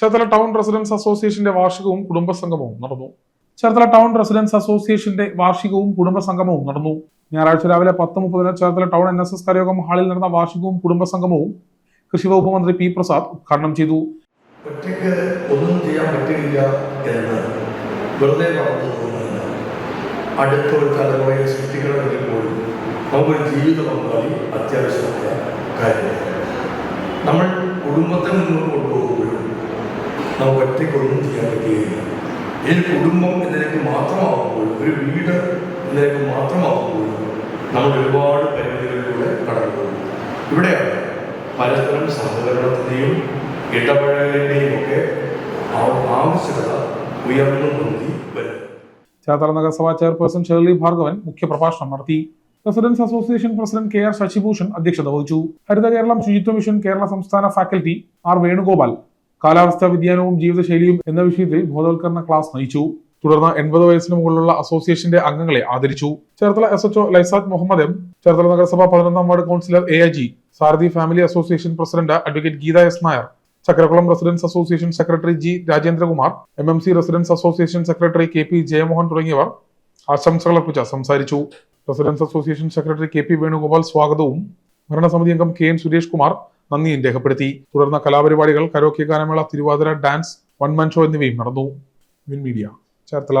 Cherthala town residence അസോസിയേഷന്റെ വാർഷികവും കുടുംബസംഗമവും നടന്നു. Cherthala town residence അസോസിയേഷന്റെ വാർഷികവും കുടുംബസംഗമവും നടന്നു. ഞായറാഴ്ച രാവിലെ പത്ത് മുപ്പതിന് Cherthala town N S S കരയോഗം ഹാളിൽ നടന്ന വാർഷികവും കുടുംബസംഗമവും കൃഷി വകുപ്പ് മന്ത്രി പി പ്രസാദ് ഉദ്ഘാടനം ചെയ്തു. ഒന്നും ചെയ്യാൻ പറ്റില്ല എന്ന് വെറുതെ അടുത്ത ഒരു തലമുറയെ സൃഷ്ടിക്കണമെങ്കിൽ പോലും ജീവിത പങ്കാളി അത്യാവശ്യമായ കാര്യമാണ്. നമ്മൾ കുടുംബത്തെ മുന്നോട്ട് കൊണ്ടുപോകുമ്പോഴും നമുക്ക് ഒറ്റയ്ക്ക് ഒന്നും ചെയ്യാൻ പറ്റുകയില്ല. ഇനി കുടുംബം എന്നതിലേക്ക് മാത്രമാകുമ്പോൾ ഒരു വീട് എന്നതിലേക്ക് മാത്രമാകുമ്പോൾ നമ്മൾ ഒരുപാട് പരിമിതികളിലൂടെ കടന്നു ഇവിടെയാണ് പരസ്പരം സഹകരണത്തിന്റെയും ഇടപഴകലിന്റെയും ഒക്കെ ആവശ്യകത ഉയർന്നു പൊന്തി വരുന്നത്. ചേർത്തല നഗരസഭാ ചെയർപേഴ്സൺ ഷേർലി ഭാർഗവൻ മുഖ്യപ്രഭാഷണം നടത്തി. Residents association president K R Sasibhushan അധ്യക്ഷത വഹിച്ചു. ഹരിത കേരളം ശുചിത്വ മിഷൻ കേരള സംസ്ഥാന ഫാക്കൽറ്റി ആർ വേണുഗോപാൽ. കാലാവസ്ഥാ വ്യതിയാനവും ജീവിതശൈലിയും എന്ന വിഷയത്തിൽ ബോധവൽക്കരണ ക്ലാസ് നയിച്ചു. തുടർന്ന് എൺപത് വയസ്സിന് മുകളിലുള്ള അസോസിയേഷന്റെ അംഗങ്ങളെ ആദരിച്ചു. Cherthala S HO Lysad Muhammad M. Cherthala നഗരസഭ പതിനൊന്നാം ward councillor A G Sarathi family association president advocate Geetha S Nair. Chakrakulam residents association secretary G Rajendrakumar M M C residents association secretary K P Jayamohan തുടങ്ങിയവർ ആശംസകൾ അർപ്പിച്ച സംസാരിച്ചു. Residents association secretary K P Venugopal സ്വാഗതവും. ഭരണസമിതി അംഗം K N Suresh Kumar നന്ദിയും രേഖപ്പെടുത്തി. തുടർന്ന് കലാപരിപാടികൾ കരോക്കി ഗാനമേള Thiruvathira dance one man show എന്നിവയും നടന്നു. Win Media Cherthala.